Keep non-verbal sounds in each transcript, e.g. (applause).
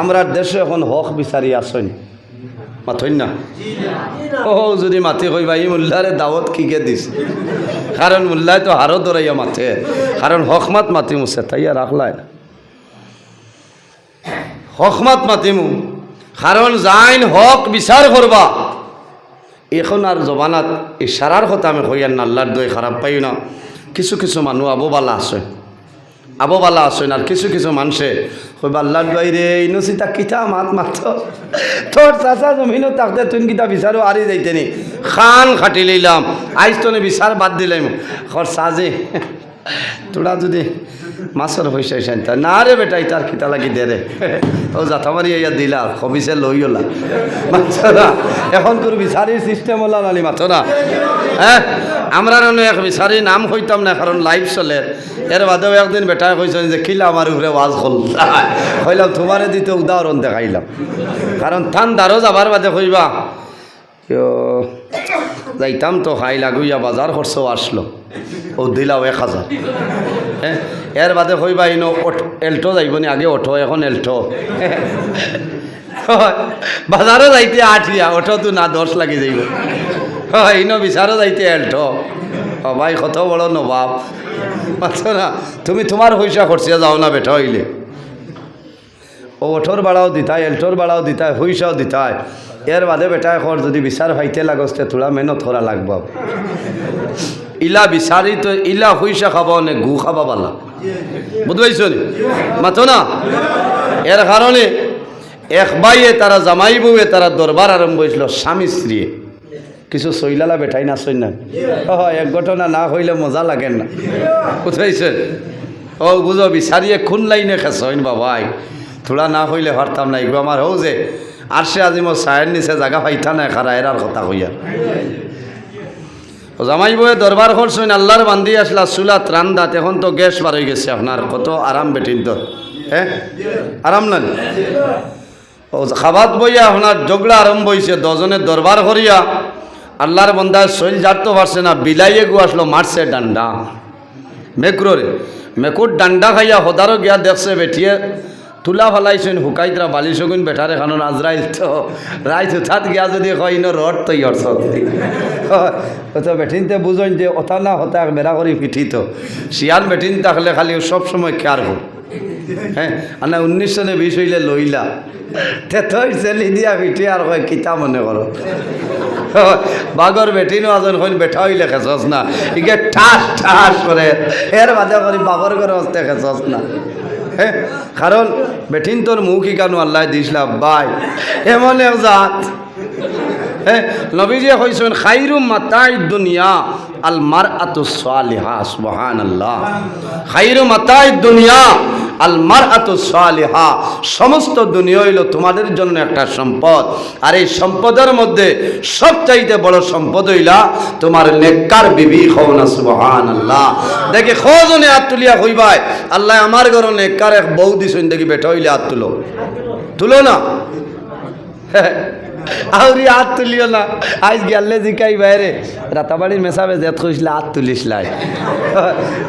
আমরা দেশে এখন হক বিচারি আসেন মাথইন না? ও যদি মাতি কইবা এই মোল্লারে দাওয়াত কিকে দিস কারণ মোল্লায় তো হারও দৌড়াইয়া মাথে কারণ হকমাত মাতি মুছে তাইয়া রাখলাই না। হকমাত মাতিমু কারণ যাইন হক বিচার করবা এখন আর জবানাত ইশারার কথা আমি হইয়ার না আল্লাহর দই খারাপ পাই না। কিছু কিছু মানুষ আবোবালা আছে। আবোবালা আসেন আর কিছু কিছু মানুষে। কইবা আল্লাহর বাইরে রে ইনুসিতা কিতা মাত মাত্র তোর চাচা জমিনও তাকতে তুই কিতা বিচারও আরি যাইতেনি। খান খাটি লইলাম আইস তনে বিচার বাদ দিলাম। খর সাজে তোরা যদি মাছের পয়সা সাইতা না রে বেটা তার কিতা লাগি দে রে। ও জাথামারি ইয়া দিলা, খবিসে লই ওলা মাছরা, এখন তোর বিচারির সিস্টেম ওলা নালি মাথরা হ্যাঁ? আমরা এক বিচারি নাম হইতাম না, কারণ লাইভ চলে। এর বাদেও একদিন বেটায় কইছেন যে কিলা আমার উপরে ওয়াজ হল কইলাম, তোমারে দিতে উদাহরণ দেখাইলাম। কারণ থান দারো যাবার বাদে কইবা যাইতাম তো খাই লাগুইয়া বাজার খরচও আসলো। ও দিলাও এক হাজার হ্যাঁ এর বাদে কইবা ইনো এল্টো যাইবনি, আগে অটো এখন এল্টো। বাজারও যাইতে আঠিয়া অটো তো না দশ লাগি যাইব। হয়, ইনো বিচারও যাইতে এল্টো। ভাই, কত বড় নবাব। আচ্ছা না, তুমি তোমার পয়সা খরচিয়া যাও না বেটা হইলে। ও ওঠোর বাড়াও দিতায় এল্টোর বাড়াও দিতায় হুইসাও দিতায় এর বাদে বেটা এখন যদি বিচার ভাইতে লাগস্তে তোরা মেহনত করা লাগব। ইলা বিচারি তো ইলা হুইসা খাবা নে গু খাবা বালা বুঝতে পারছ মাথো না? এর কারণে এক বাইয়ে তারা জামাই বউয়ে তারা দরবার আরম্ভ হয়েছিল স্বামী স্ত্রী কিছু সইলালা বেঠাই না সই না এক ঘটনা না হইলে মজা লাগেন না। বুঝাইছে ও বুঝো বিচারিয়ে খুন লাইনে খেসইন বাবাই থোড়া না হইলে পারতাম না এগুলো আমার হও যে। আর সে আজি মোর সায়ের নিচে জায়গা পাইতা না খারা এরার কথা কইয়া ও জামাই বয়ে দরবার করছেন আল্লাহর বান্ধি আসলা চুলা ত্রাণ দাঁত, এখন তো গ্যাস বার হয়ে গেছে আপনার কত আরাম বেটিন তো হ্যাঁ আরাম না ও খাবাত বইয়া আপনার জগড়া আরম্ভ হয়েছে দজনের দরবার করিয়া আল্লাহর বন্ধায় শৈল জারতে পারছে না, বিলাইয়ে গু আসলো মারছে ডান্ডা মেকুরে মেকুর ডান্ডা খাইয়া হদারও গিয়া দেখছে বেঠিয়ে তুলা ফেলাইছেন, হুকাইতরা বালি সগুন বেঠারে খানোর আজরাইল তো। রাইত উঠাত গিয়া যদি কয়, ইনো রড তো ইয়র তো বেঠিনতে বুঝেন যে ওটা না হতা বেড়া করি পিঠিত শিয়াল বেঠিন থাকলে খালি সব সময় খেয়ার কর হ্যাঁ আনা উনিশ সনে বিশ হইলে লইলা। তে থই চেলি দিয়া পিঠি আর কয়, কিতা মনে করো বাগর বেটিনো আজন হইল বেঠা হইলে খেছস না। ইকে ঠাস ঠাস করে এর বাজে করি বাগর করে হস্তে খেছস না। হ্যাঁ কারণ বেঠিন তোর মুখ ইকানো আল্লাহ দিছিলাম বাই। এমন এক জাত। হ্যাঁ নবীজি হয়েছেন খাইরুম মাতাই দুনিয়া। আল মার আতু সালিহা আল্লাহ মাতাই দুনিয়া আল মার আতু সালিহা। সমস্ত দুনিয়া হইল তোমাদের জন্য একটা সম্পদ। আর এই সম্পদের মধ্যে সবচাইতে বড় সম্পদ হইলা তোমার নেককার বিবি হও না সুবহান আল্লাহ দেখে খজনে হাত তুলিয়া হইবাই আল্লাহ আমার ঘর নেককার এক বউ দিছেন দেখি বেটা হইলে হাত তুলো। তুলো না? (laughs) আউরি হাত তুলিও না। আজ গেলে জিকাই বাইরে। রাতাবাড়ির মেশাবে জেত কইসলে হাত তুলিস লাই।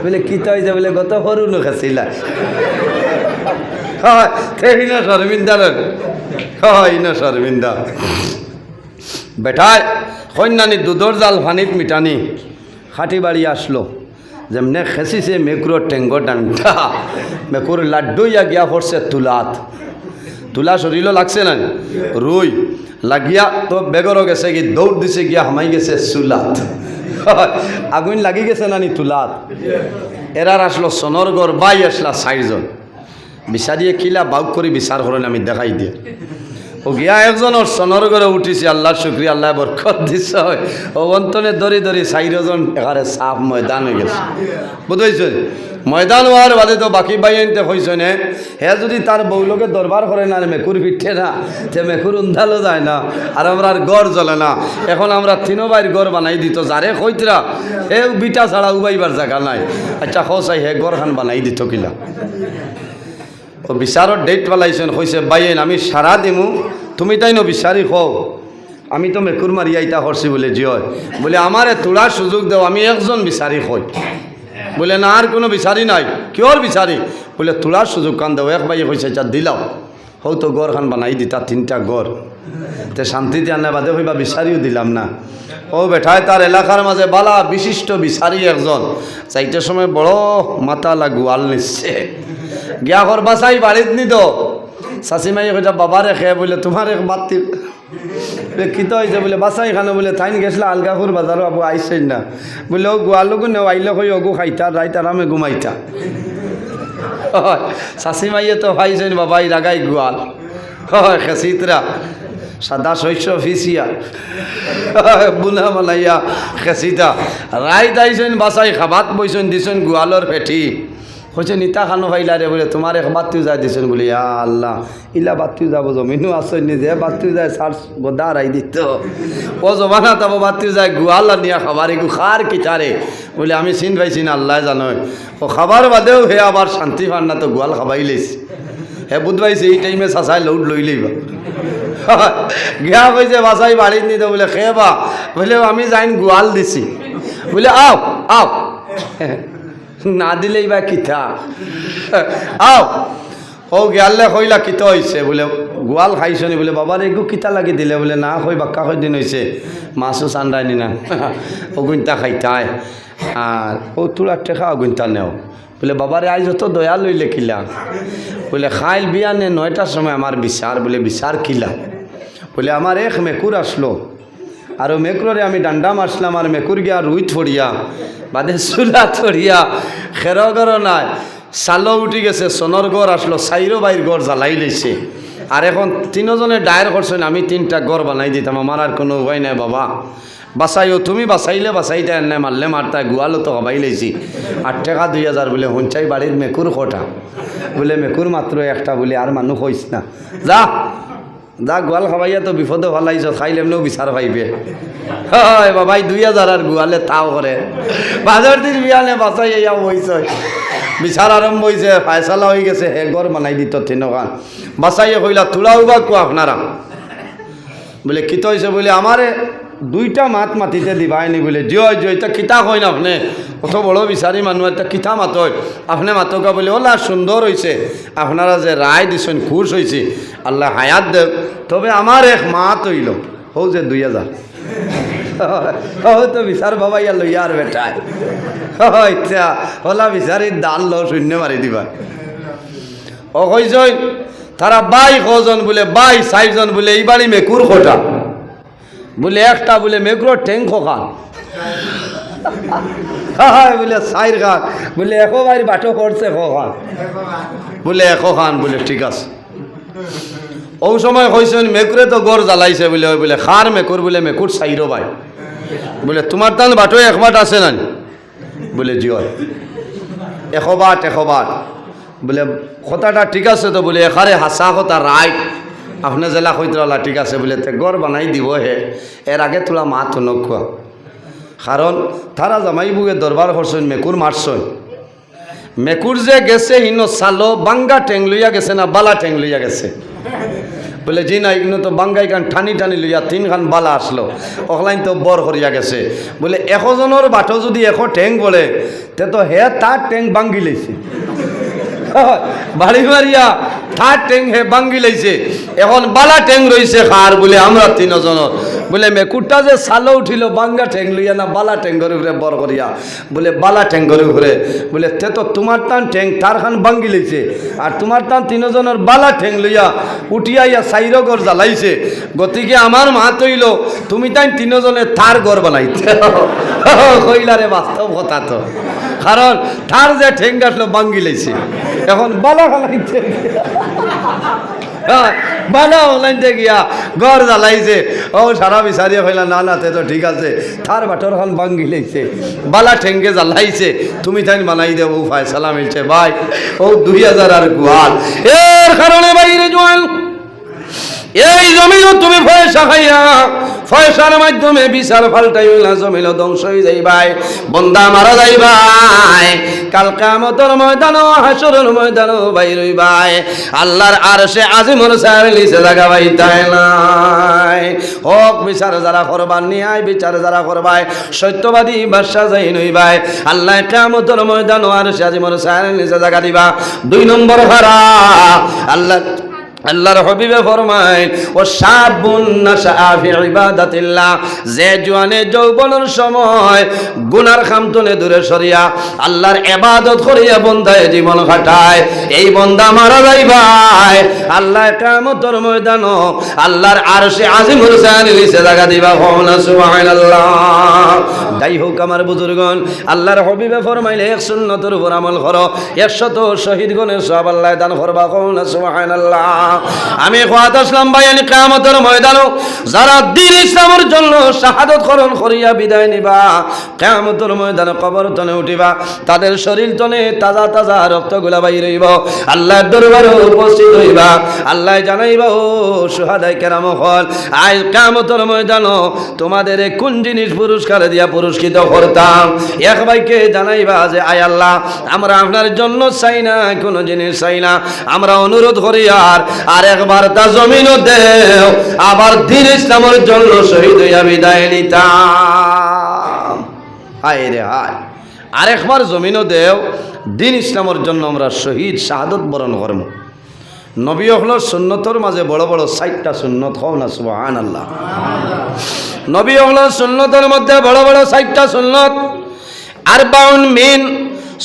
বলে, কি তো হয়েছে বলে, গত সরু নো খাইছিলা হয় না শর্মিন্দা হয় না শর্মিন্দা বেটায় কন্যানি দুধর জাল ফানিত মিটানি খাটি বাড়ি আসলো। যেমনে খেসিছে মেকুরোর টেঙ্গো ডান্ডা মেকুর লাড্ডু ইয়া গিয়া পড়ছে তুলাত। তুলা শরীরও লাগছে না রুই লাগিয়া তো বেগরও গেছে কি দৌড় দিছে গিয়া হামাই গেছে চুলাত। (laughs) আগুন লাগি গেছে নানি তুলাত? এরার আসলো সোনর গড়, বাই আসলা চাইজন বিচারিয়ে কিলা বাউক করে বিচার করেন আমি দেখাই দিয়ে। ও গিয়া একজনের সোনর ঘরে উঠিছে, আল্লাহ শুক্রিয়া, আল্লাহ বরকত দিছে ও অন্তনে দরি দরি চারিজন এখানে সাপ ময়দান হয়ে গেছে। বুঝাইছে? ময়দান হওয়ার বাদে তো বাকি বাইনতে হয়েছে নে? হে যদি তার বউলোকে দরবার করে না মেকুর পিঠে না, তে মেকুর উন্ধালো যায় না আর আমরা আর গড় জ্বলে না। এখন আমরা তিনো বাইর গড় বানাই দিত যারে কইতরা হে বিটা ছাড়া উবাইবার জায়গা নাই। আচ্ছা হসাই হে গড় খান বানাই দিত কিলা ও বিচারত ডেট পেলাইছেন কইছে বাইন আমি সারা দিমু। তুমি তাই ন বিচারি কও আমি তো মেকুর মারি আইতা হরছি বলে জিয় বলে আমারে তোলার সুযোগ দেও, আমি একজন বিচারি হই বলে, না আর কোনো বিচারি নাই। কিয়র বিচারি বলে তোলার সুযোগ কান দেও। এক বাইয়ে কইছে চার দিলাও হৌ তো গড় খান বানাই দিতা তিনটা গড়। তে শান্তিতে আনে বাদে হইবা বিচারিও দিলাম না। ও বেঠায় তার এলাকার মাঝে বালা বিশিষ্ট বিচারি একজন। চাইটার সময় বড় মাথা লাগু, আল নিচ্ছে। গিয়া ঘর বাসাই বাড়িত নি তো শাশিমাই কইটা বাবারে খেয়ে বলে তোমার এক বাতি কিত হয়েছে বলে বাসাই খানো বলে তাইন গেছিল আলগাপুর বাজারও আবু আইসেন না। বলে ও গোয়ালুকু নেও আইলে কই অগু খাইতা রাইত আরামে ঘুমাইতা। হয়। শাশিমাইয়ে তো ভাইছেন বাবাই রাগাই গোয়াল। হয়, খেসিতরা। সাদা শস্য ফিসিয়া। বুনা মালাইয়া খেসিতা। রায় দাইছেন বাসাই খাবাত বইছেন দিছেন গোয়ালর পেটি হয়েছে নিতা খানো ভাইলা রে বলে, তোমার এক বাতিও যায় দিছেন বলে আল্লাহ, ইলা বাতিও যাব জমিনও আসেন নিজে বাতিও যায় সার গদা রাই দিত। ও জমানা তাব বাতিও যায় গোয়াল নিয়া খাবার এগু খার কিটারে বলে, আমি চিন পাইছি না, আল্লাহ জানই। ও খাবার বাদেও হে আবার শান্তি পান না, তো গোয়াল খাবাই লেছি হে বুধ পাইছে এই টাইমে চাচাই লৌট লই লইবা। গিয়া কইছে বাসাই বাড়িত নিতে বলে খেবা বলে, আমি যাইন গোয়াল দিছি। বলে, আও আও। (laughs) না দিলেই বা কিতা আও ও গিয়ালে কইলা কিতা হয়েছে বলে, গোয়াল খাইছনি? বলে, বাবার এগু কিতা লাগি দিলে? বলে, না কই বাক্কা কই দিন হয়েছে মাছও চান্দাইনি না ও গুণটা খাইতায় আর, ও তোরা টেকা অগুণটা নেও। বলে, বাবারে আজ যত দয়া লইলে কিলা? বলে, খাইল বিয়ানে নয়টার সময় আমার বিচার। বলে, বিচার কিলা? বলে, আমার এক মেকুর আসলো। আর মেকুরে আমি ডান্ডা মারছিলাম আর মেকুর গিয়া রুই ছড়িয়া বাদে চুলা ছড়িয়া খের গড় নাই, চালো উঠি গেছে সোনর গড় আসলো চাইরো বাইর গড় জ্বালাই লেছে। আর এখন তিনজনে ডায়ের করছেন আমি তিনটা গড় বানাই দিতাম আমার আর কোনো উপায় নাই বাবা। বাসাইও তুমি বাসাইলে বাসাইতে এনে মারলে মারতা গোয়ালো তো হবাই লেছি। আট টাকা দুই হাজার বলে, হুঞ্চাই বাড়ির মেকুর কটা। বলে মেকুর মাত্র একটা বলে আর মানুষ হইস না। যা। যা গোয়াল খাবাইয়া তো বিপদে ফলাইছ খাইলে এমনিও বিচার পাইবে। হয় বাবাই দুই হাজার আর গোয়ালে তাও করে বাজার দিন বিয়ালে বাঁচাই ইয়া বইছ বিচার আরম্ভ হয়েছে ফায়সালা হয়ে গেছে, হে ঘর মানাই দিত তিনখান বাঁচাইয়ে কইলা তোলাও বা কো আপনারা বলে, কিত হয়েছে বলে আমারে দুইটা মাত মাতিতে দিবাইনি বলে, জয় জয় তা কিতা কইন আপনি? অত বড় বিচারি মানুষ একটা কিতা মাতই আপনি মাতকা বলে ওলা সুন্দর হয়েছে আপনারা যে রায় দিছেন খুশ হয়েছে আল্লাহ হায়াত দেব। তবে আমার এক মাত হইল। হৌ যে দুই হাজার তো বিচার বাবা ইয়া লইয়া আর বেটায় ইচ্ছা হলা বিচারি ডাল লো, শূন্য মারি দিবা। ও কইসই তারা বাই কজন বলে, বাই চাইজন বলে এই বাড়ি মেকুর খোটা বলে একটা বলে মেঘ্র ঠেং খান বলে সাইর খান বলে এখো বাড়ি বাটো করছে খান বলে এখো খান বলে, ঠিক আছে। ও সময় কইছেন মেকুরে তো গড় জ্বালাইছে বলে বলে, খার মেকুর বলে মেকুর সাইরো ভাই। বলে, তোমার তান বাটো এক বাট আছে না বলে জিও এশ বাট এশ বাট। বলে, কথাটা ঠিক আছে তো? বলে, এখারে হাসা কথা, রাইট। আপনি জেলা কইতলা ঠিক আছে বলে, তে গড় বানাই দিব হে। এর আগে তোলা মাত নখুয়া কারণ তারা জামাই বুকে দরবার করছেন মেকুর মারছেন মেকুর যে গেছে, হিনো সালো বাঙ্গা টেং লইয়া গেছে না বালা ঠেং লইয়া গেছে। বলে জি না ইগনো তো বাঙ্গাই খান টানি টানি লইয়া তিন খান বালা আসলো। অখলাইন তো বর করিয়া গেছে। বলে এশজনের বাটো যদি এশ ঠেং বলে, তে তো হে তার টেং বাঙ্গি লৈছে। (laughs) বাড়ি হে বাঙ্গি লাইছে। এখন বালা টেং রইছে খার বলে আমরা তিনজনের বলে মেকুরটা যে সালো উঠিল, বাঙ্গা ঠেং লইয়া না বালা করে ঘুরে বর করিয়া। বলে, বালা করে ঘুরে বলে, তে তো তোমার টান ঠেং, তার খান বাঙ্গি লইছে, আর তোমার টান তিনজনের বালা ঠেং লইয়া উঠিয়া ইয়া সাইর ঘর জ্বালাইছে। গতিকে আমার মা তৈল, তুমি তাই তিনজনে তার ঘর বানাইছে (laughs) কইলারে বাস্তব কথা তো। কারণ তার যে ঠেং গাছলো বাঙ্গি লাইছে। এখন বালা খালাইছে (laughs) বালা অনলাইনতে গিয়া। ঘর জ্বালাইছে। ও সারা বিচারিয়া ফেলা, না না, তে তো ঠিক আছে। তার বাটরখান ভাঙ্গি লাইছে বালা ঠেঙ্গে জ্বালাইছে। তুমি তাই বানাই দেব ফায়সালা মিলছে ভাই। ও দুই হাজার আর গোয়াল। এর কারণে বাইরে জোয়াল এই জমিও তুমি পয়সা খাইয়া পয়সার মাধ্যমে বিশাল ফাল্টাই জমিল ধ্বংস হয়ে যাইবাই। বন্দা মারা যাইবাই। কাল কামতর ময়দানও হাসরের ময়দানও বাইর হইবাই। আল্লাহর আর সে আজিমর সার নিচে জায়গা বাই তাই নাই। হক বিচার যারা করবার, নিয়ায় বিচার যারা করবাই, সত্যবাদী বাদশা যাই নইবাই আল্লাহ কামতর ময়দানও আর সে আজিমর সার নিচে জায়গা দিবা। দুই নম্বর হারা আল্লাহ আল্লাহর হবিবে ফরমায় ও ইবাদাতিল্লাহ যে জোয়ানে যৌবনের সময় গুনার খামতনে দূরে সরিয়া আল্লাহর ইবাদত করিয়া বন্দায় জীবন কাটায়, এই বন্দা মারা যাই ভাই। আল্লাহ কিয়ামতের ময়দান আল্লাহর আরশে আজিমুল শানি নিচে জায়গা দিবা হওনা সুবহানাল্লাহ। যাই হোক আমার বুজুর্গন আল্লাহর হবিবে ফরমাইলে এক সুন্নতের উপর আমল করো, একশত শহীদ গণের সব আল্লাহ দান করবা হওনা সুবহানাল্লাহ। আমি খোয়াত আসলাম ভাই, আমি কেয়ামতের ময়দানও যারা দিন ইসলামের জন্য শাহাদত করণ করিয়া বিদায় নিবা, কেয়ামতের ময়দানে কবর তনে উঠিবা, তাদের শরীর তনে তাজা তাজা রক্তগুলা বাইর হইব। আল্লাহর দরবারে উপস্থিত হইবা, আল্লাহ জানাইবা, ও সুহাদাই কেরাম হল, আজ কেয়ামতের ময়দানও তোমাদের কোন জিনিস পুরস্কার দিয়া পুরস্কৃত করতাম? এক ভাইকে জানাইবা যে, আয় আল্লাহ, আমরা আপনার জন্য চাই না, কোনো জিনিস চাই না, আমরা অনুরোধ করি আর আর একবার তা জমিনও দেও, আবার দিন ইসলামের জন্য শহীদ হইয়া বিদায় নিতাম। হায় রে হায়। আরেকবার জমিনও দেও, দিন ইসলামের জন্য আমরা শহীদ শাহাদত বরণ করব নবী হল সুন্নতর মাঝে বড় বড় সাইটটা সুন্নত, হও না সুবাহান আল্লাহ নবী হল সুন্নতের মধ্যে বড় বড় সাইটটা সুন্নত। আর বাউন মিন,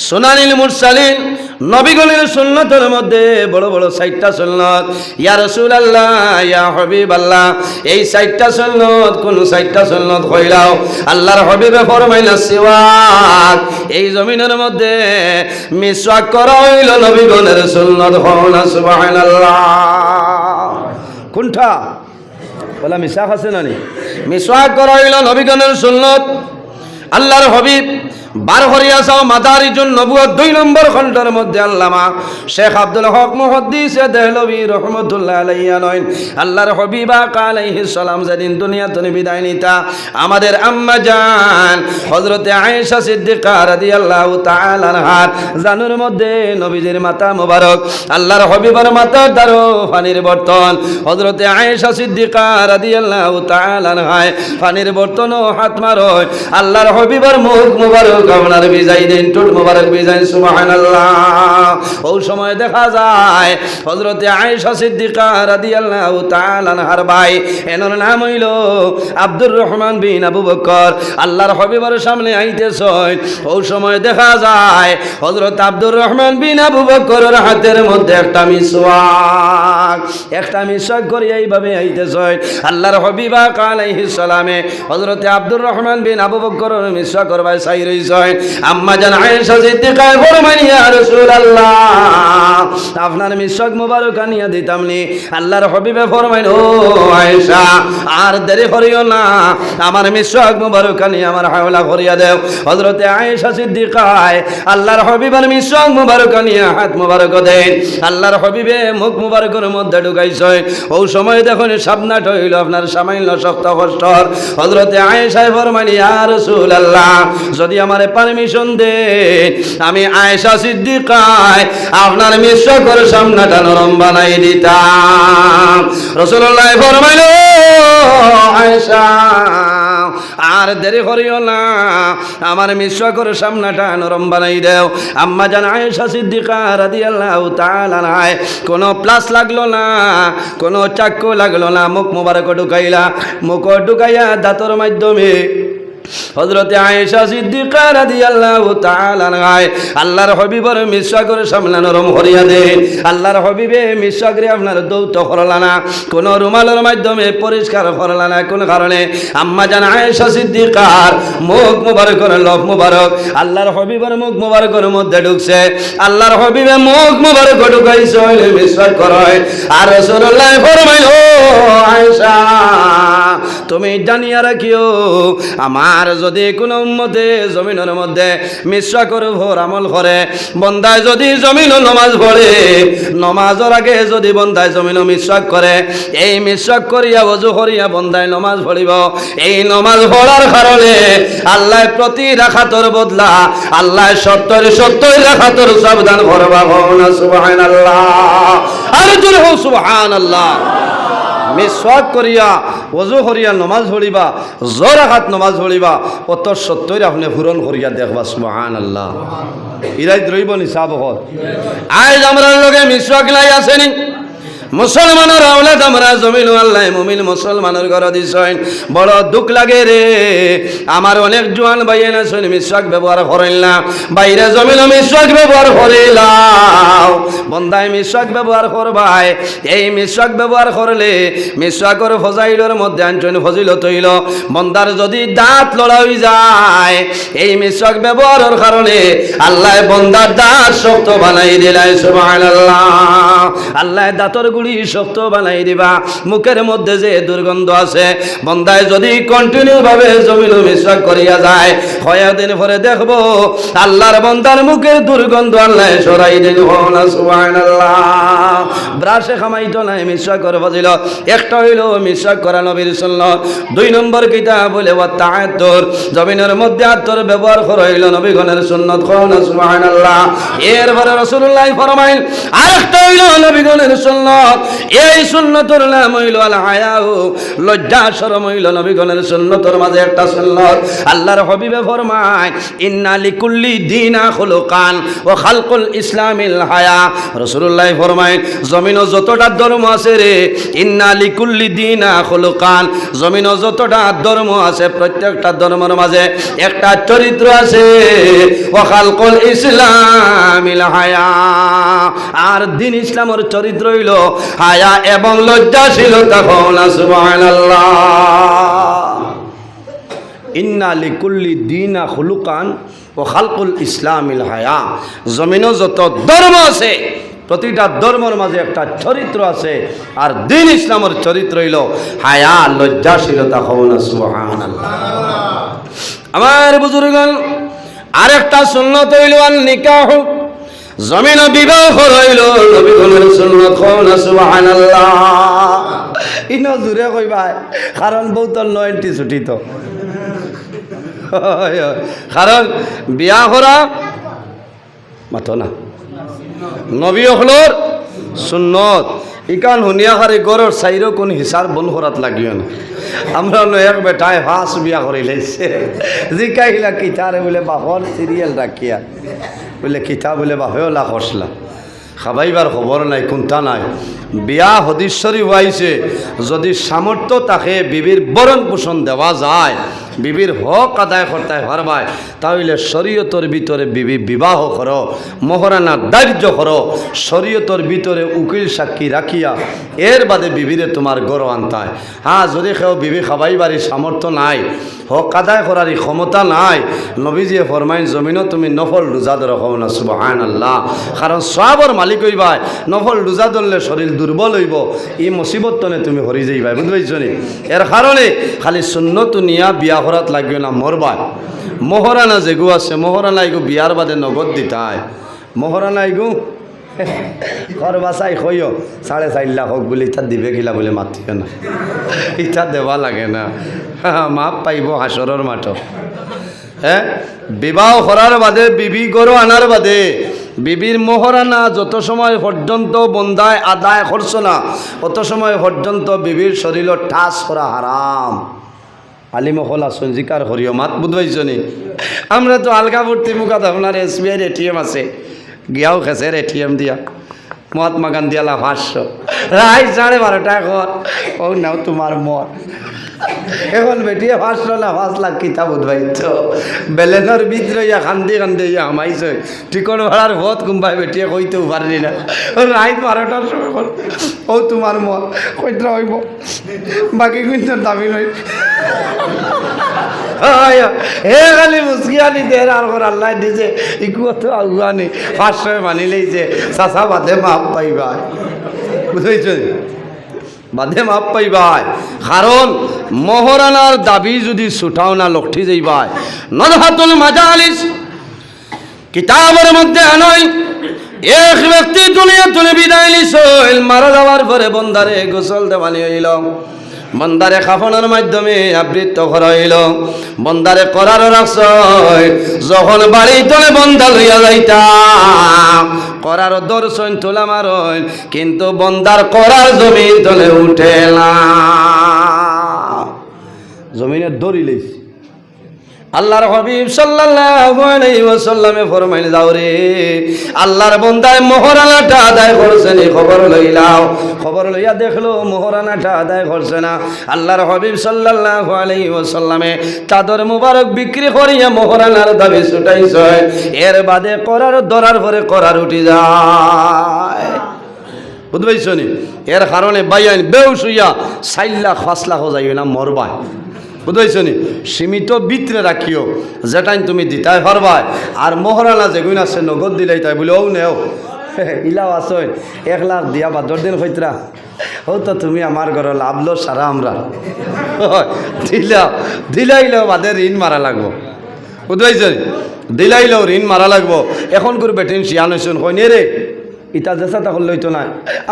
সোনানিল মুরসালিন নবীগণের সুন্নতের মধ্যে বড় বড় সাইটটা সুন্নত। ইয়া রসুল আল্লাহ ইয়া হবিব আল্লাহ এই সাইটটা সুন্নত, কোন সাইটটা সুন্নত কইলাও আল্লাহর হবিবে ফরমাইলা, সিওয়াক। এই জমিনের মধ্যে মিসওয়াক করা হইল নবীগণের সুন্নত হওনা সুবহানাল্লাহ। কোনটা? বলা মিশাক আছে নানি মিসওয়াক করা হইল নবীগণের সুন্নত। আল্লাহর হবিব বার হরিয়া চাও মাদারিজুন নবুয়ত দুই নম্বর খণ্ডের মধ্যে আল্লামা শেখ আব্দুল হক মুহদ্দিস দেহলবি রহমতুল্লাহ আলাইয়া নয় আল্লাহর হবিবা আলাইহিস সালাম যেদিন দুনিয়া তনি বিদায় নিতা, আমাদের আম্মা জান হযরতে আয়েশা সিদ্দিকা রাদিয়াল্লাহু তাআলা আনহার জানুর মধ্যে নবীজির মাতা মোবারক, আল্লাহর হবিবার মাতা দারো পানির বর্তন, হযরতে আয়েশা সিদ্দিকা রাদিয়াল্লাহু তাআলা আনহায় পানির বর্তন ও হাত মারয়, আল্লাহর হবিবার মুখ মোবারক আপনার বিজাই দিন মোবারক সুবহানাল্লাহ। ওই সময় দেখা যায় আয়েশা সিদ্দিকা রাদিয়াল্লাহু তাআলা আনহার ভাই, এনার নাম হইল আব্দুর রহমান বিন আবু বকর। আল্লাহর হবিবার সামনে আইতেছয় ওই সময় দেখা যায়, হযরত আব্দুর রহমান বিন আবু বকরের হাতের মধ্যে একটা মিসওয়াক একটা মিসওয়াক করে এইভাবে আইতেছয় আল্লাহর হবিবা আলাইহিস সালামে হযরতে আব্দুর রহমান বিন আবু বকরের মিসওয়াক করবাই চাই রাসূলুল্লাহ। আপনার মিসওয়াক মুবারক আনিয়া দিতাম আল্লাহর হবিবে ফরমাইন, ও আর দেরি করিও না। আমার আনিয়া আমার হাওলা করিয়া দেও। সিদ্দিকায় আল্লাহর হবিবের আনিয়া হাত দেন। আল্লাহর হবিবে মুখ মধ্যে ও সময় দেখুন সাবনাট হইল, আপনার সামান্য শক্ত কষ্টর হযরতে ফরমাইন, ইয়া রাসূলুল্লাহ, যদি আমারে পারমিশন দেন আমি আয়েশা সিদ্দিকায় আপনার মিশ্রকর সামনাটা নরম বানাই দিতাম। রসুল্লাহ ফরমাইল, আয়েশা, আর দেরি করিও না। আমার মিশ্রকর সামনাটা নরম বানাই দেও। আম্মা জান আয়েশা সিদ্দিকা রাদিয়াল্লাহু তাআলা নাই কোনো প্লাস লাগল না, কোনো চাক্কু লাগল না। মুখ মুবারক ঢুকাইলা। মুখ ঢুকাইয়া দাঁতর মাধ্যমে হজরতে আয়েশা সিদ্দিকা রাদিয়াল্লাহু তাআলা আনহায়, আল্লাহর হবিবর মিসওয়াক করে সামনে নরম হরিয়া দে। আল্লাহর হবিবে মিসওয়াক আপনার দৌত করলা না কোন রুমালের মাধ্যমে পরিষ্কার করলা না কোন কারণে? আম্মা জান আয়েশা সিদ্দিকার, মুখ মুবারকের লব মুবারক, আল্লাহর হবিবর মুখ মুবারকের মধ্যে ঢুকছে। আল্লাহর হবিবে মুখ মুবারক ঢুকাইছে হইলে মিসওয়াক করে আর রাসূলুল্লাহ ফরমাইল আয়েশা, তুমি জানিয়া রাখিও, আমার যদি কোনো উম্মতে জমিনের মধ্যে মিশ্রা করে ভোর আমল করে, বন্দায় যদি জমিন নমাজ পড়ে, নমাজের আগে যদি বন্দায় জমিন মিশ্রাক করে, এই মিশ্রাক করিয়া অজু করিয়া বন্দায় নমাজ পড়িব। এই নমাজ পড়ার কারণে আল্লাহ প্রতি রাখাতর বদলা, আল্লাহ সত্তর সত্তর রাখাতর সাবধান করবা ভবনা সুবহান আল্লাহ আর জোরে হো সুবহান আল্লাহ মিসওয়াক করিয়া ওজু করিয়া নমাজ পড়িবা জোর আঘাত নমাজ পড়িবা, অত সত্যই আপনি পূরণ করিয়া দেখবা সুহান আল্লাহ ইরাই দ্রৈব নিসাব আজ আমরা লগে মিসওয়াক লাই আসেনি মুসলমানের আওলাদ আমরা জমিন আল্লাহ, মুমিন মুসলমানের ঘর দিছেন। বড় দুঃখ লাগে রে। আমার অনেক জোয়ান ভাইয়েন আছেন মিশ্রাক ব্যবহার করেন না। বাইরে জমিন মিশ্রাক ব্যবহার করিলাম বন্দায় মিশ্রাক ব্যবহার করবাই এই মিশ্রাক ব্যবহার করলে মিশ্রাকর ফজাইলের মধ্যে আনছেন ফজিলত হইল। বন্দার যদি দাঁত লড়াই যায়, এই মিশ্রাক ব্যবহারের কারণে আল্লাহ বন্দার দাঁত শক্ত বানাই দিলাই সুবহানাল্লাহ। আল্লাহ দাঁতর গুলি শক্ত বানাই দিবা। মুখের মধ্যে যে দুর্গন্ধ আছে বন্দায় যদি কন্টিনিউ ভাবে জমিল মিশ্রাক করিয়া যায়, কয়েকদিন পরে দেখব আল্লাহর বন্দার মুখের দুর্গন্ধ আল্লাহ সরাই না, সুবহানাল্লাহ। ব্রাশে খামাইতো নাই মিশ্রাক করে ফজিল একটা হইল মিশ্রাক করা নবীর সুন্নত। দুই নম্বর কিতা বলে ও তাহাত্তর জমিনের মধ্যে আত্মর ব্যবহার করা হইল নবীগণের সুন্নত। কোন সুবহানাল্লাহ। এরপরে রাসূলুল্লাহ ফরমাইল, আরেকটা হইল নবীগণের সুন্নত। এই সুন্নতর নাম হইল আল হায়াউ লজ্জা শরম হইল নবীগণের সুন্নতর মাঝে একটা সুন্নত। আল্লাহর হবিবে ফরমায়, ইন্না লিকুল্লি দিনা খুলুকান ও খালকুল ইসলামিল হায়া। রাসূলুল্লাহ ফরমায় জমিনও যতটা ধর্ম আছে রে, ইন্না লিকুল্লি দিনা খুলুকান। জমিনও যতটা ধর্ম আছে প্রত্যেকটা ধর্মের মাঝে একটা চরিত্র আছে ও খালকুল ইসলামিল হায়া। আর দিন ইসলামের চরিত্র হইল হায়া এবং লজ্জাশীলতা কওলা সুবহানাল্লাহ। ইন্না লিকুল্লি দিনা খুলুকান ও খালকুল ইসলামিল হায়া। জমিনও যত ধর্ম আছে প্রতিটা ধর্মের মাঝে একটা চরিত্র আছে, আর দিন ইসলামের চরিত্র হইল হায়া, লজ্জাশীলতা সুবহানাল্লাহ। আমার বুজুর্গন আরেকটা সুন্নত হইল আল নিকাহ জমিন বিবাহ হইল নবীগণের সুন্নত সুবহানাল্লাহ। ইনো জুরে কইবা কারণ বউতল নয়টি ছুটি তো। কারণ বিয়া করা মাতো না। নবী হলর সুন্নত। ইকান হুনিয়া খারি গরর চাইরো কোন হিসার বন করাত লাগিও না। আমরা হলো এক বেটায় ফাঁস বিয়া করে লাইছে। জিকাইলা কিতারে বলে, বাপর সিরিয়াল রাখিয়া বলে, কিতা বলে বাপেও লা খসলা। খাবাইবার খবর নাই, কোনটা নাই। বিয়া হদিশ্বরী হওয়াইছে যদি সামর্থ্য তাকে বিবির বরণ পোষণ দেওয়া যায়। বিবির হক আদায় করতে পারবায় তাহলে শরীয়তর ভিতরে বিবি বিবাহ করো, মহারানা দার্য করো, শরীয়তর ভিতরে উকিল সাক্ষী রাখিয়া এর বাদে বিবিরে তোমার গড় আনতায়। হ্যাঁ যদি কেউ বিবি খাবাই বাড়ির সামর্থ্য নাই, হক আদায় করার ক্ষমতা নাই নবীজিয়ে ফরমাইন, জমিনও তুমি নফল রোজা ধরো না সুবাহান আল্লাহ কারণ সবর মালিক হইবাই, নফল রোজা ধরলে শরীর দুর্বল হইব, এই মুসিবত তুমি হরি যাইবাই, বুঝতে পারছ এর কারণে খালি শূন্যত নিয়া বিয়া করাত লাগবে না মরবাই মহারানা যেগু আছে মহারানা এগু বিয়ার বাদে নগদ দিতাই মহারানা এগু ঘর বাসাই কইও সাড়ে চার লাখ হোক বলে ইটা দিবে গিলা বলে মাতিও না। ইটা দেওয়া লাগে না। মাপ পাইব হাসরের মাঠ। হ্যাঁ বিবাহ করার বাদে, বিবি গরু আনার বাদে, বিবির মোহরানা যত সময় পর্যন্ত বন্দায় আদায় করছ না, অত সময় পর্যন্ত বিবির শরীর ঠাস করা হারাম। আলিমহল আসুন, জিকার হরিও মাত বুধবাইছনি আমরা তো আলগা ভর্তি মুখাত আপনার এস বি আইয়ের এটিএম আছে। গিয়াও খেসের এটিএম দিয়া। মহাত্মা গান্ধী আলা ভাষ্য রাই সাড়ে বারোটা এখন ও নাও তোমার মত এখন বেটিয়ে পাঁচশো না পাঁচ লাখ কিতাব উদ্ভাইত বেলেনের ভিতরে ইয়া খান্দি খান্দি ইয়া হামাইছে টিকট ভাড়ার ভত কোনবাই বেটিয়ে কইতেও পারলি না। রাইত বারোটার সময় ও তোমার মত কইতে হইব। বাকি কিন্তু দাবি নই হে খালি মুসকিয়ানি দে আর ঘর আল্লাহ দিছে। ইকু তো আগুয়ানি পাঁচশো মানি লইছে। চাচা বাদে মাপ পাইবা। বুঝেছ বাদে মাপ পাইবাই। কারণ মহারানার দাবি যদি ছুটাও না লক্ষি যাইবাই। নদহাতুল মাজালিস, কিতাবের মধ্যে আনয় এক ব্যক্তি দুনিয়া তুলে বিদায় নিছ মারা যাওয়ার পরে বন্দারে গোসল দেওয়ানি হইল বন্দারে খাফনের মাধ্যমে আবৃত্ত করাইল। বন্দারে করার রাখছয় যখন বাড়ি তোলে বন্দা লইয়া যাইতা, করার দর্শন তোলা মার কিন্তু বন্দার করার জমিন তলে উঠে না। জমিনের দড়ি লইছে আল্লাহর হাবিব সাল্লাল্লাহু আলাইহি ওয়াসাল্লামে ফরমাইল, যাও রে, আল্লাহর বন্দায় মোহরানাটা আদায় করছে নি, খবর লইলাও। খবর লইয়া দেখল মোহরানাটা আদায় করছে না। আল্লাহর হাবিব সাল্লাল্লাহু আলাইহি ওয়াসাল্লামে চাদর মুবারক বিক্রি করিয়া মোহরানার দাবি ছুটাইছে। এর বাদে করার দরার পরে করার উঠি যায়। বুঝতে পারছ নি? এর কারণে বাইয়াইন বেউস হইয়া চার লাখ পাঁচ লাখ যাই না, মরবায়। বুঝতে নি? সীমিত বিত্রে রাখিও যেটাই তুমি দিতাই পারবাই। আর মহারানা যেগুন আছে, নগদ দিলাই তাই বলে ও নেও। (laughs) ইলাও আছো এক লাখ দিয়া বাদর দিন হইতরা ও তো তুমি আমার ঘরে লাভলো সারা আমরা। দিলাও, দিলাইলেও বাদে ঋণ মারা লাগবো। বুঝতে পারছ? দিলাইলেও ঋণ মারা লাগবো। এখন করে বেটিন শিয়ান হয়েছেন কই নে রে ইটা দেশা তখন লইতো না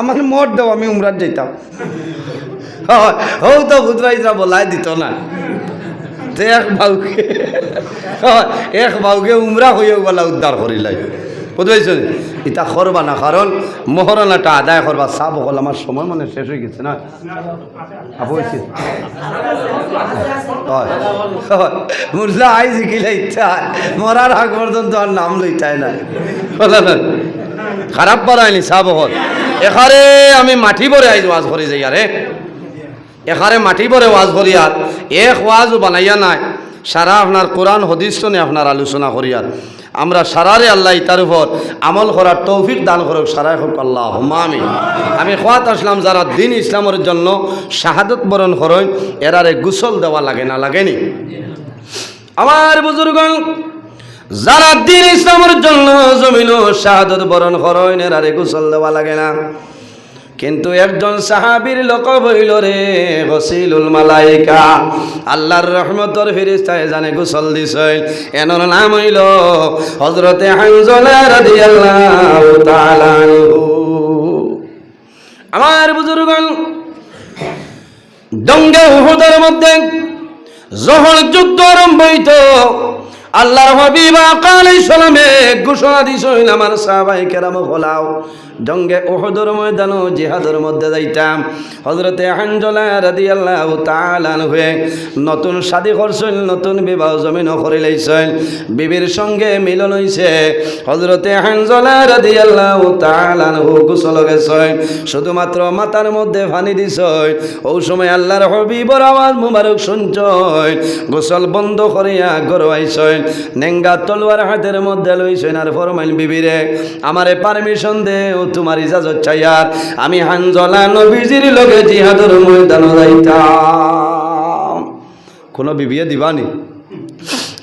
আমার মত দাও, আমি উমরাত যাইতাম। হয় হৌ তো ভূতরাইজরা বলাই দিত না এক বাউকে এক বাউকে উমরা হইয়া বলা উদ্ধার করিলাই বুঝতে ইটা করবা না, কারণ মহরণাটা আদায় করবা চাপ হল আমার সময় মানে শেষ হয়ে গেছে না। হয়েছে হয় হয় মুরলা আই জিকিলে ইচ্ছা মরার আগ পর্যন্ত আর নাম লইতাই না খারাপ চাপ হল এখারে আমি মাটি ভরে আইজ ওয়াজ করে যাই আরে এখারে মাটি ভরে ওয়াজ করি আর এক ওয়াজ বানাইয়া নাই। সারা আপনার কোরআন হদিস আপনার আলোচনা করি আর আমরা সারারে আল্লাহ তার উপর আমল করার তৌফিক দান করুক সারাই হোক আল্লাহ আমি আমি খোয়াত আসলাম যারা দিন ইসলামের জন্য শাহাদত বরণ করেন, এরারে গুসল দেওয়া লাগে না লাগেনি। আমার বুজুর্গণ যারা দিন ইসলামের জন্য জমিন শাহাদত বরণ করেন এরারে গুসল দেওয়া লাগে না। কিন্তু একজন সাহাবীর লোক হইল রে, গসিলুল মালাইকা, আল্লাহর রহমতর ফিরিস্তায় জানে গোসল দিছিল এনর নাম হইল হজরতে তাআলা আমার বুজুর্গণ দঙ্গে উহুদের মধ্যে যখন যুদ্ধ আরম্ভ হইত। আল্লাহর হবিবা কালাই সালামে ঘোষণা দিছইন আমার সাহাবাই কেরাম হলাও জঙ্গে ওহদর ময়দান জিহাদের মধ্যে যাইতাম। হজরতে রাদি আল্লাহ হয়ে নতুন শাদি করছেন, নতুন বিবাহ জমিন করে লাইছেন, বিবির সঙ্গে মিলন হইছে। হজরতে হানজলা রাদি আল্লাহ তালান হু গোসল গেছেন, শুধুমাত্র মাথার মধ্যে ফানি দিছই ও সময় আল্লাহর হবিবর আওয়াজ মুবারক শুনছই গোসল বন্ধ করিয়া গর আইছই নেঙ্গা তলোয়ার হাতের মধ্যে লইছেন আর ফরমাইল বিবিরে, আমারে পারমিশন দে তোমার ইজাজত চাইয়ার আমি হানজলা নবীজির লগে জিহাদর ময়দান যাইতাম। কোনো বিবিয়ে দিবানি?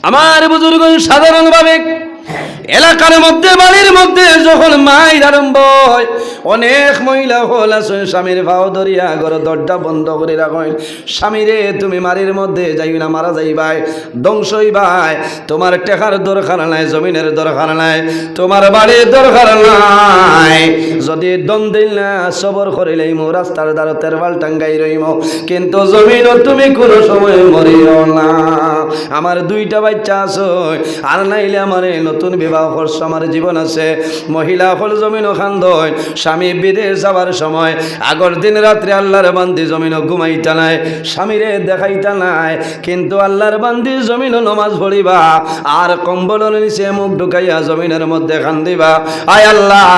আমার বুজুর্গ সাধারণভাবে এলাকার মধ্যে, বাড়ির মধ্যে যখন মায়ের আরম্ভ হয়, অনেক মহিলা হল আছে স্বামীর ভাও ধরিয়া ঘর, দরজা বন্ধ করে রাখেন। স্বামীরে তুমি মারির মধ্যে যাই না, মারা যাইবাই ধ্বংসই ভাই তোমার টেকার দরকার নাই, জমিনের দরকার নাই, তোমার বাড়ির দরকার নাই। যদি দম দিল না সবর করিলেই মো রাস্তার দ্বারা তেরবাল টাঙ্গাই রইম। কিন্তু জমিনও তুমি কোনো সময় মরিও না। আমার দুইটা বাচ্চা আছে, আর নাইলে আমার নতুন বিবাহ করছে আমার জীবন আছে, মহিলা হল জমিন খান্দয়। স্বামী বিদেশ যাবার সময়, আগর দিন রাত্রে আল্লাহর বান্দি জমিন ঘুমাইতা নাই, স্বামীরে দেখাইতা নাই। কিন্তু আল্লাহর বান্দি জমিন নমাজ পড়িবা, আর কম্বল নিচে মুখ ঢুকাইয়া জমিনের মধ্যে খান্দিবা আয় আল্লাহ,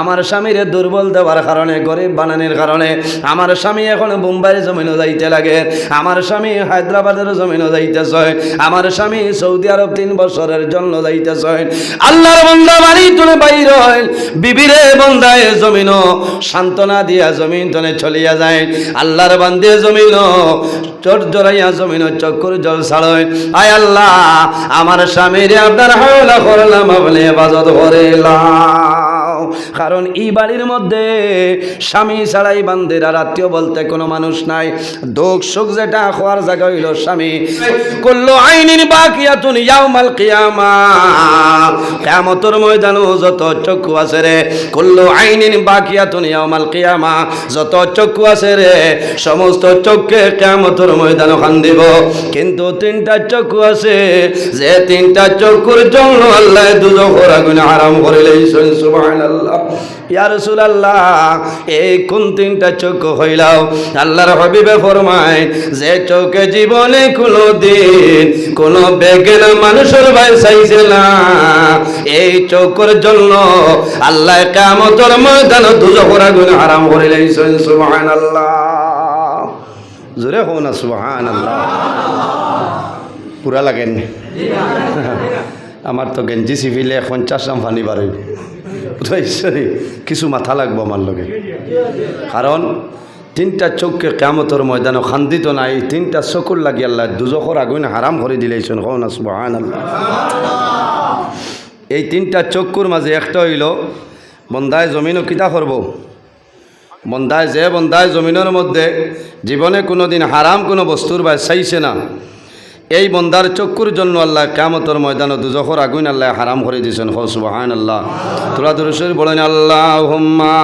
আমার স্বামীরে দুর্বল দেওয়ার কারণে, গরিব বানানোর কারণে, আমার স্বামী এখন মুম্বাইয়ের জমিনও যাইতে লাগে, আমার স্বামী হায়দ্রাবাদের জমিনও যাইতেছে, আমার স্বামী সৌদি আরব তিন বছরের জন্য যাইতেছে আল্লাহর বন্দা বাড়ি তুলে বাইর বিবিরে বন্দায় জমিন সান্ত্বনা দিয়া জমিন তনে চলিয়া যায়। আল্লাহর বান্দে জমিন চোট জড়াইয়া জমিন চক্কর জল ছাড়য়। আয় আল্লাহ, আমার স্বামীরে আপনার হাওলা করলাম, আপনি হেফাজত করিলাম। কারণ এই বাড়ির মধ্যে স্বামী ছাড়াই বান্দের আর আত্মীয় বলতে কোনো মানুষ নাই। দুঃখ সুখ যেটা হওয়ার জায়গা হইল স্বামী। করল আইনিন বাকিয়াতুন ইয়াউমাল কিয়ামা। কিয়ামতের ময়দানও যত চক্ষু আছে রে করল আইনিন বাকিয়াতুন ইয়াউমাল কিয়ামা। যত চক্ষু আছে রে, সমস্ত চক্ষে কিয়ামতের ময়দানও খান দিব কিন্তু তিনটা চক্ষু আছে, যে তিনটা চক্ষুর জন্য আল্লাহ দুজখের আগুন হারাম করে লইছেন, সুবহানাল্লাহ। এই কোন তিনটা যে কোনো দিন কোন মানুষের ভাই চাইছে না। এই চোখের জন্য আল্লাহ কামতর ময়দান দুজখরা গুণ হারাম করে লাইছেন সুবহানাল্লাহ। জোরে হো না পুরা লাগেন আমার তো গেঞ্জি সিভিলে পঞ্চাশ রাম ফানি বার হইব কিছু মাথা লাগবো আমার লগে। কারণ তিনটা চোখকে কেমতর ময়দানে খান্দিত নাই, তিনটা চকুর লাগি আল্লাহ দুজখর আগুন হারাম করে দিলেছেন। সুবাহান আল্লাহ এই তিনটা চক্ষুর মাঝে একটা হইল, বন্দায় জমিনও কিতা করব? বন্দায় যে বন্দায় জমিনের মধ্যে জীবনে কোনো দিন হারাম কোনো বস্তুর বা চাইছে না এই বন্দার চক্ষুর জন্য আল্লাহ কামতর ময়দান দুজখর আগুন আল্লাহ হারাম করে দিয়েছেন। হসবাহান আল্লাহ তোরা দুরুসের বলেন আল্লাহ হুম্মা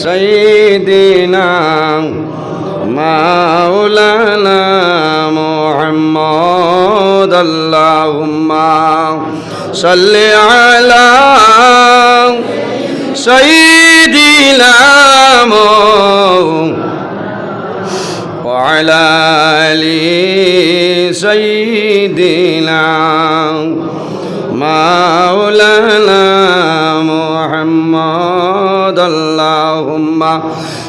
সৈদিনা مولانا محمد اللهم صل على سيدنا محمد وعلى آل سيدنا مولانا محمد اللهم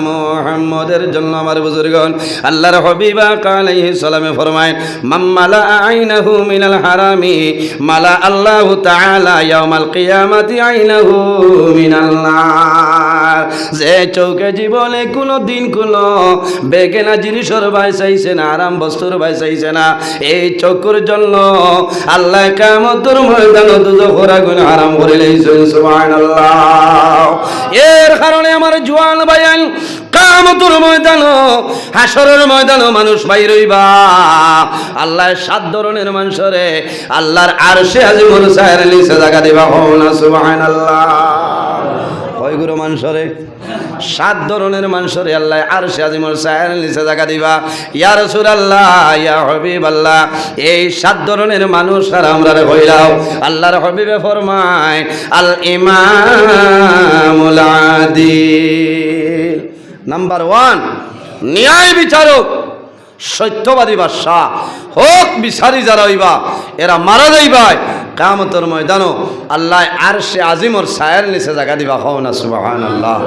মুহাম্মদের জন্য আমার বুজুর্গন আল্লাহর হবিবা কালাইহি সালামে ফরমায় মাম্মালা আইনাহু মিনাল হারামি, মালা আল্লাহু তাআলা ইয়াউমাল কিয়ামাতি আইনাহু মিনাল নার। যে চৌকে জীবনে কোনো দিন কোনো বেগেনা জিনিসের ভাই চাইছে না, আরাম বস্তুর ভাই চাইছে না। এই চকুর জন্য আল্লাহ কামতর ময়দান দুজখর আগুন হারাম করে লইছেন সুবহানাল্লাহ। এর কারণে আমার জোয়ান ভাইয়ান কামতুর ময়দান হাসরের ময়দান মানুষ ভাই রইবা আল্লাহ সাত ধরনের মানুষরে আল্লাহর আর সে আজিমুল সাহের নিচে জায়গা দিবা হও না গুরু মানুষরে সাত ধরনের মানুষরে আল্লাহ আর সে আজিমুল সাহের নিচে জায়গা দিবা। ইয়া আল্লাহ ইয়া হাবিব আল্লাহ এই সাত ধরনের মানুষ আর আমরা হইলাও। আল্লাহর হাবিবে ফরমায়, আল ইমামুল নাম্বার ওয়ান, ন্যায় বিচারক, সত্যবাদী বাদশাহ। হোক বিচারি যারা হইবা, এরা মারা যাইবা কামতর ময়দানো আল্লাহ আর সে আজিমর সায়ের নিচে জায়গা দিবা হও না সুবাহান আল্লাহ